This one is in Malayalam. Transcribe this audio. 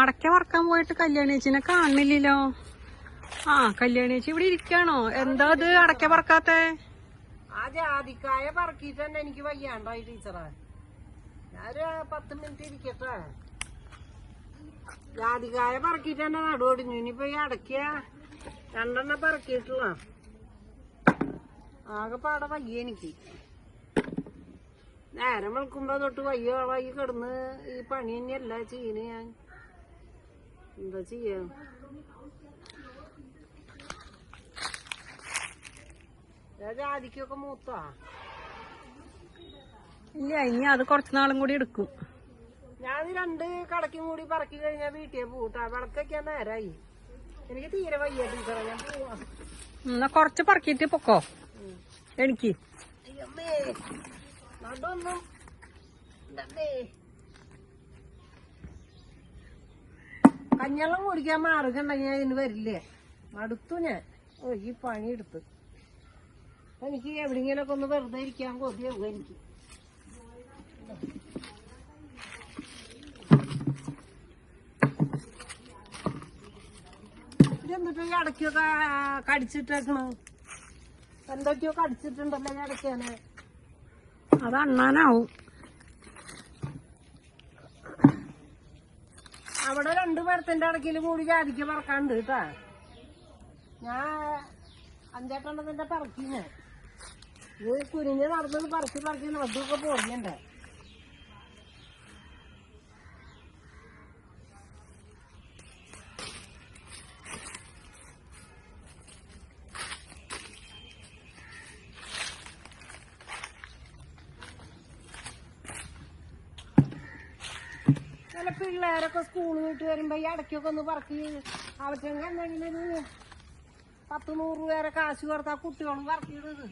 അടയ്ക്ക വറക്കാൻ പോയിട്ട് കല്യാണേച്ചിനെ കാണുന്നില്ലല്ലോ. ആ കല്യാണേച്ചി ഇവിടെ ഇരിക്കാണോ എന്താ ഇത് അടക്ക പറക്കാത്തെ? ആ ജാതിക്കായ പറക്കിട്ട് തന്നെ എനിക്ക് വയ്യാണ്ടായി ടീച്ചറെ. ഞാനൊരു പത്ത് മിനിറ്റ് ഇരിക്കട്ടെ. ജാതിക്കായ പറക്കിട്ട് തന്നെ നടുവടിഞ്ഞു. ഇനിയിപ്പോ ഈ അടക്കിയ രണ്ടെണ്ണം ആകെ പാടെ വയ്യ എനിക്ക്. നേരം വെളുക്കുമ്പോ തൊട്ട് വയ്യ വയ്യ കിടന്ന് ഈ പണി തന്നെയല്ല ചെയ്യുന്നത് ഞാൻ. എന്താ ചെയ്യാ ജാതിക്കൊക്കെ മൂത്താ? ഇല്ല ഇനി അത് കുറച്ചു നാളും കൂടി എടുക്കും. ഞാൻ രണ്ട് കടക്കും കൂടി പറക്കി കഴിഞ്ഞാൽ വീട്ടിൽ പൂട്ടാ വിളക്കൊക്കെ നേരായി. എനിക്ക് തീരെ വയ്യ ടീച്ചറെ ഞാൻ പോവാ. എന്നാ കുറച്ച് പറക്കിയിട്ട് പൊക്കോ. എനിക്ക്. അയ്യമ്മേ നടൊന്നും ഇതല്ലേ. കഞ്ഞെള്ളം കുടിക്കാൻ മാറുകണ്ടെങ്കിൽ ഞാൻ ഇതിന് വരില്ലേ? മടുത്തു ഞാൻ. ഓ ഈ പണി എടുത്ത് എനിക്ക് എവിടെയെങ്കിലൊക്കെ ഒന്ന് വെറുതെ ഇരിക്കാൻ കൊതിയാവും എനിക്ക്. ഇതെന്തിട്ട് ഈ അടക്കൊക്കെ കടിച്ചിട്ടേക്കണ്. എന്തൊക്കെയോ കടിച്ചിട്ടുണ്ടല്ലോ ഈ അടക്കാന് അത് അണ്ണാനാവും. അവിടെ രണ്ടു പേർത്തിന്റെ അടക്കിലും കൂടി ജാതിക്ക് പറക്കാണ്ട് കേട്ടാ ഞാൻ അഞ്ചെട്ടെണ്ണത്തിന്റെ പറക്കി ഞാൻ ഇത് കുരിഞ്ഞ് നടന്നത് പറക്കി പറക്കി നടത്തൊക്കെ പൊടിയണ്ടേ ചില പിള്ളേരൊക്കെ സ്കൂൾ വിട്ട് വരുമ്പോ ഈ ഇടയ്ക്കൊക്കെ ഒന്ന് പറക്കി അവറ്റെങ്കിൽ എന്തെങ്കിലും പത്ത് നൂറ് പേരെ കാശ് കൊടുത്താ കുട്ടികളും പറക്കിയിടുന്നത്